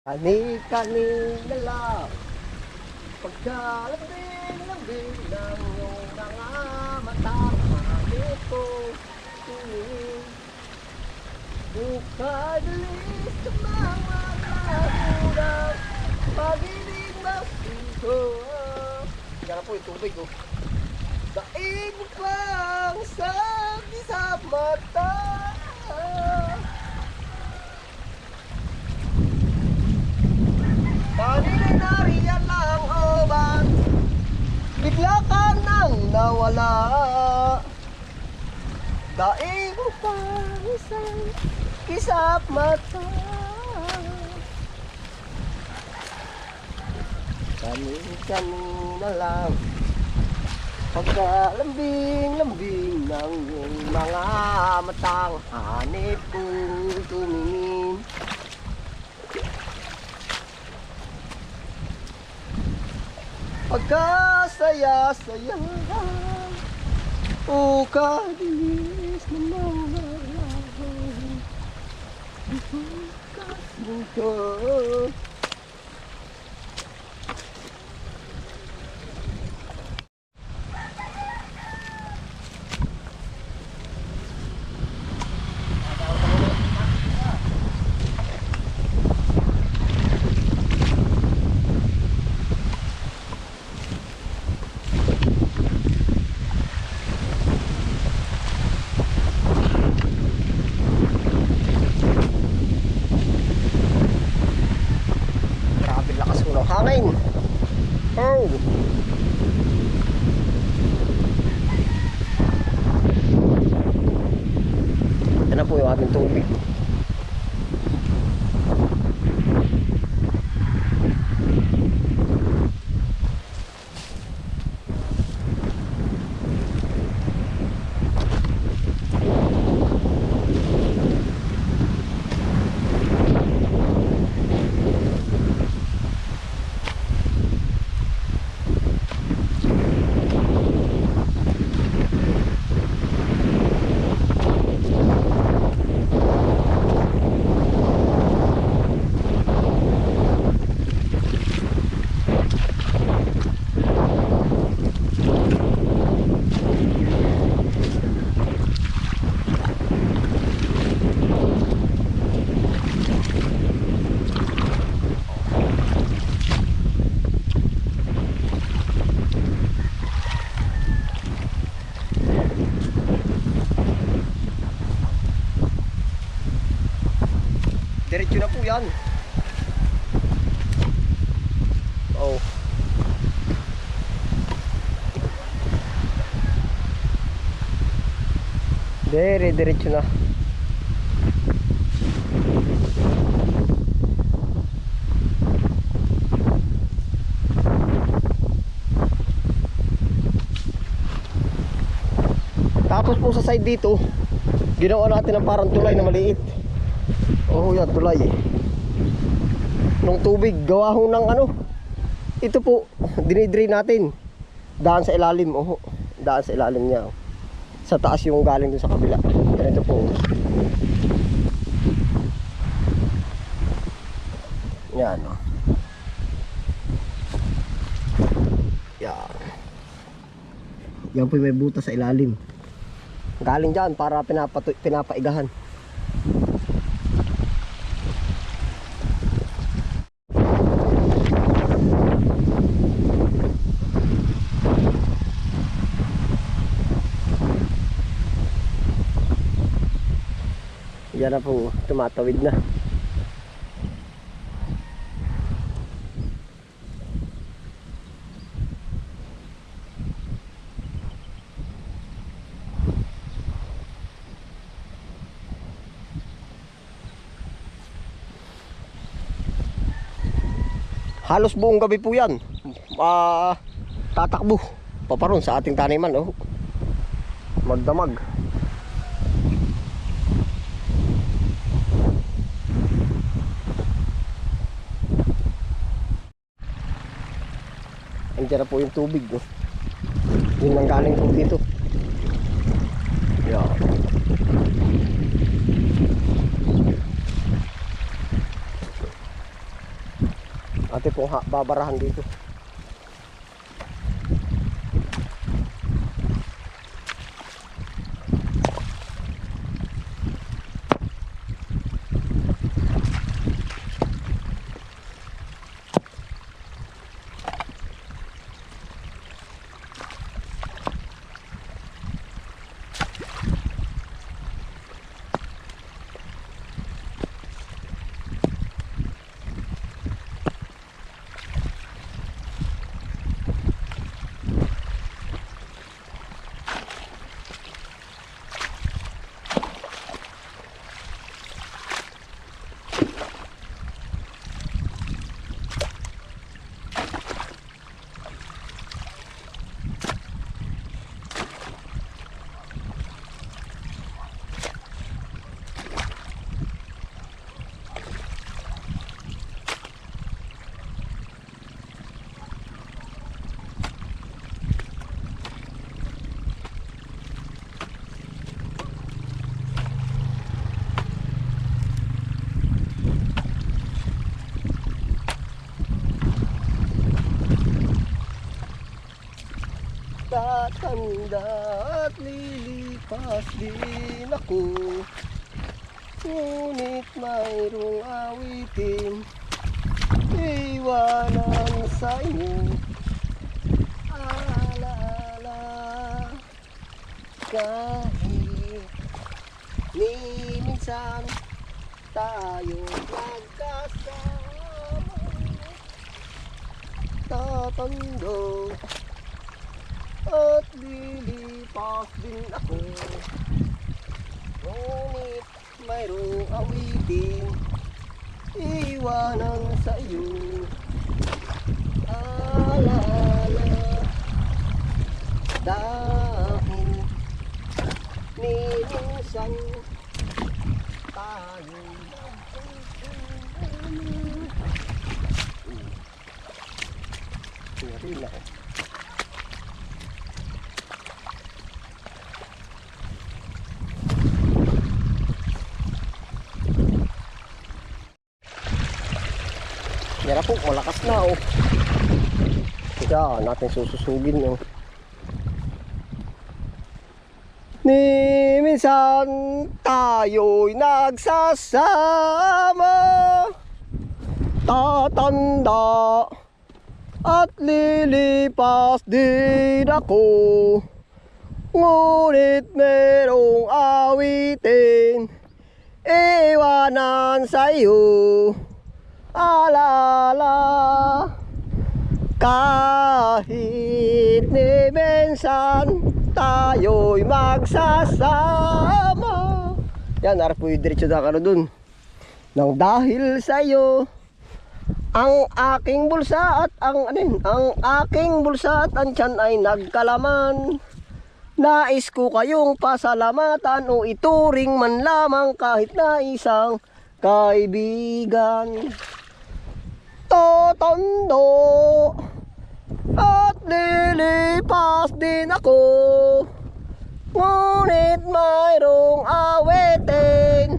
Kani-kani na lang Pagkalambing-lambing ng iyong mga matang Mahalik ko tingin Bukadalis sa mga nagulang Pag-ibig masito Yan po yung tubig oh. Daig mo pang sabi sa mata Daig mo pang isang kisap mata Kani-kanina lang Pagkalambing-lambing ng iyong mga matang Hanip kong tumingin Pagkasaya-saya O kadilis ng mga lahon Pagkasaya Grabe lakas ko ng hangin. Oh. Yan po yung ating tubig. Diretso na po yan. Oh. Dire, diretso na. Tapos po sa side dito, ginawa natin ng parang tulay na maliit. Oo, yan, tulay. Nung tubig, gawa ho ng ano. Ito po, dinidrain natin. Daan sa ilalim, oh. Daan sa ilalim niya. oh. Sa taas yung galing dun sa kabila. Ganito po. Yan, oh. Yan. Yan po may butas sa ilalim. Galing dyan para pinapaigahan. Yan na po, tumatawid na. Halos buong gabi po yan. Ah, tatakbo. Paparon sa ating taniman. Oh. Magdamag. Andiyan na po yung tubig. Oh. Yun ang galing po dito. Yeah. Ate pong ha- babarahan dito. Tatanda at lilipas din ako. Ngunit mayroong awitin Iwanan sa inyo. Alaala Kahit minsan Tayo nagkasama Tatanda at lilipas din ako. Ngunit mayroong awitin Iwanan sa iyo. Alaala Dahil Ni minsan Tayo. Sorry na Yan po, malakas na oh. Kaya natin sususugin oh. Ni minsan tayo'y nagsasama Tatanda at lilipas din ako Ngunit merong awitin Iwanan sa'yo alala kahit ni minsan tayo'y magsasama. Yan yung diretso na ka na dun. Nang dahil sa'yo ang aking bulsa at ang ano yun, ang aking bulsa at ang tiyan ay nagkalaman. Nais ko kayong pasalamatan o ituring man lamang kahit na isang kaibigan Totondo at lilipas din ako. Ngunit mayroong awitin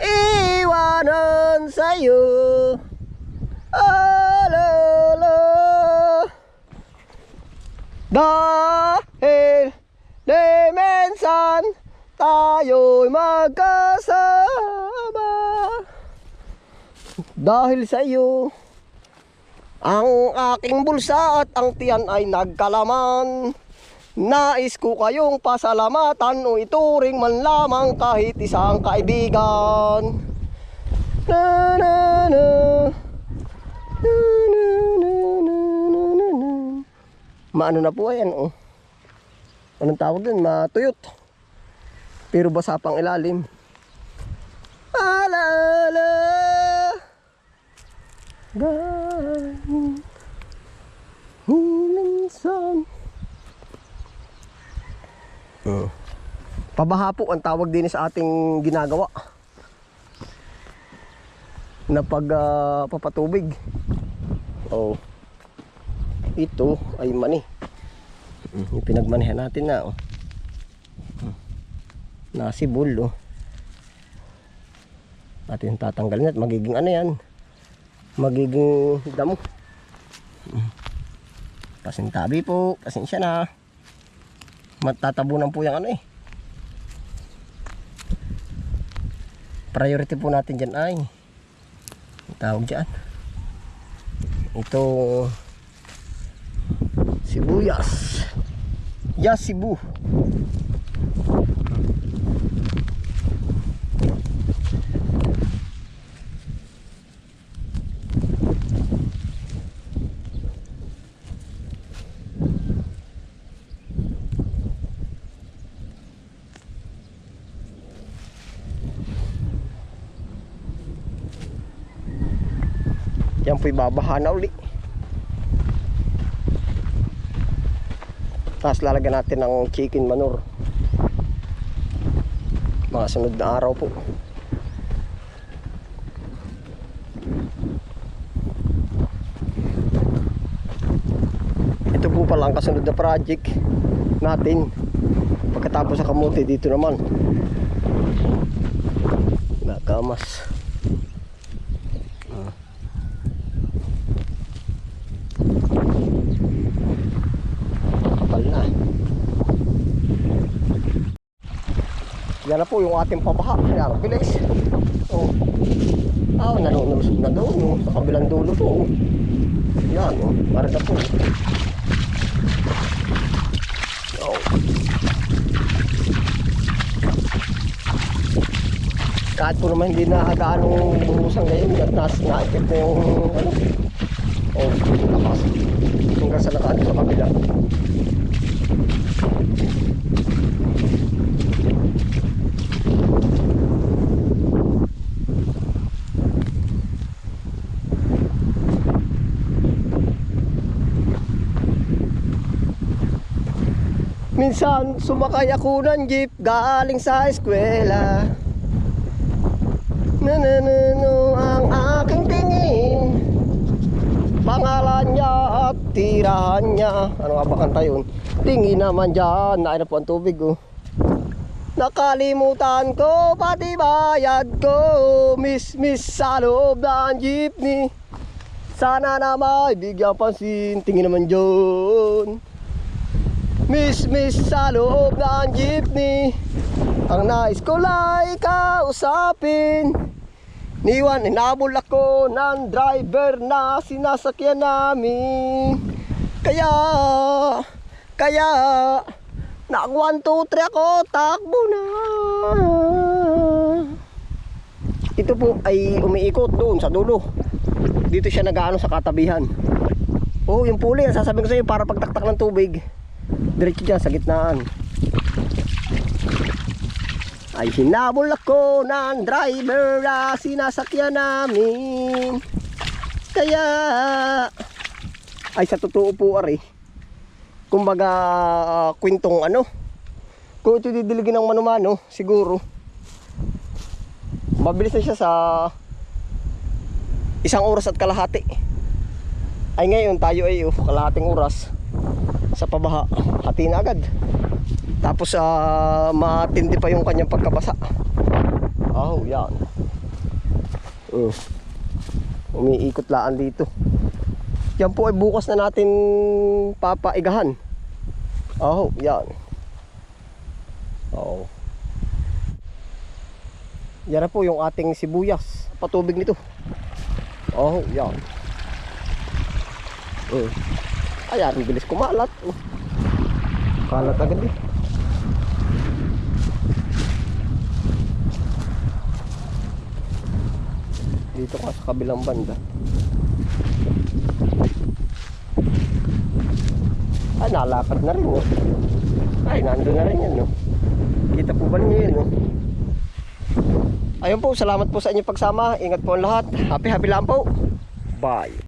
Iwanan sa'yo. Alala. Dahil di minsan tayo'y magkasama dahil sa iyo, ang aking bulsa at ang tiyan ay nagkalaman. Nais ko kayong pasalamatan o ituring man lamang kahit isang kaibigan. Na na na. Na na na na na na. Maano na po ayan oh. Anong tawag din? Matuyot. Pero basa pang ilalim. Alala. Galing Minsan Hmm. Pabaha po ang tawag din sa ating ginagawa na pag ah, papatubig. Oh. Ito ay mani. Yung pinagmanihan natin na oh. Nasibol oh. Natin tatanggalin at magiging ano yan. Magiging damo. Pasintabi po, pasensya na. Matatabunan po yung ano eh. Priority po natin dyan ay tawag dyan. Ito sibuyas. Yes, Yan po'y babaha na uli. Tapos lalagyan natin ng chicken manure. Mga sunod na araw po. Ito po pala ang kasunod na project natin. Pagkatapos sa kamuti dito naman. Nakamas. Kapal na. Yan na po yung ating pabaha. Yan, bilis. Oh. Ah, nanunulusog na doon. Oh. Sa kabilang dulo po. Oh. Yan, oh. Para na po. Oh. Kahit po naman hindi na gaano bumusan ngayon at nas na-effect na yung ano. Oh, lakas. Hanggang sa nakaan sa kabila. Minsan sumakay ako ng jeep galing sa eskwela. Nananano ang aking tingin. Pangalan niya at tirahan niya. Ano nga ba kanta yun? Tingin naman dyan Nain na po ang tubig oh. Nakalimutan ko pati bayad ko. Miss miss sa loob ng jeepney. Sana na may bigyan pansin Tingin naman dyan Miss miss sa loob ng jeepney. Ang nais ko lang kausapin. Niwan, inabol ako ng driver na sinasakyan namin. Kaya, kaya Nag 1, 2, 3 ako, takbo na. Ito po ay umiikot doon sa dulo. Dito siya nag-ano sa katabihan. Oh, yung puli, sasabihin ko sa iyo para pagtaktak ng tubig Diretso dyan sa gitnaan. Ay hinabol ako ng driver na sinasakyan namin. Kaya ay sa totoo po ari kumbaga ah, kwentong ano kung ito didiligin ng manumano siguro mabilis na siya sa isang oras at kalahati. Ay ngayon tayo ay uh, kalahating oras sa pabaha hati na agad. Tapos ah matindi pa yung kanyang pagkabasa. Oh yan. Uh, umiikot laan dito. Yan po ay bukas na natin papaigahan. Oh yan. Oh yan po yung ating sibuyas patubig nito. Oh yan uh. ayan bilis kumalat uh. kalat agad eh dito ka sa kabilang banda ay nalakad na rin oh. ay nandun na rin yan no? kita po ba niyo yun no? ayun po salamat po sa inyong pagsama ingat po ang lahat happy happy lang po bye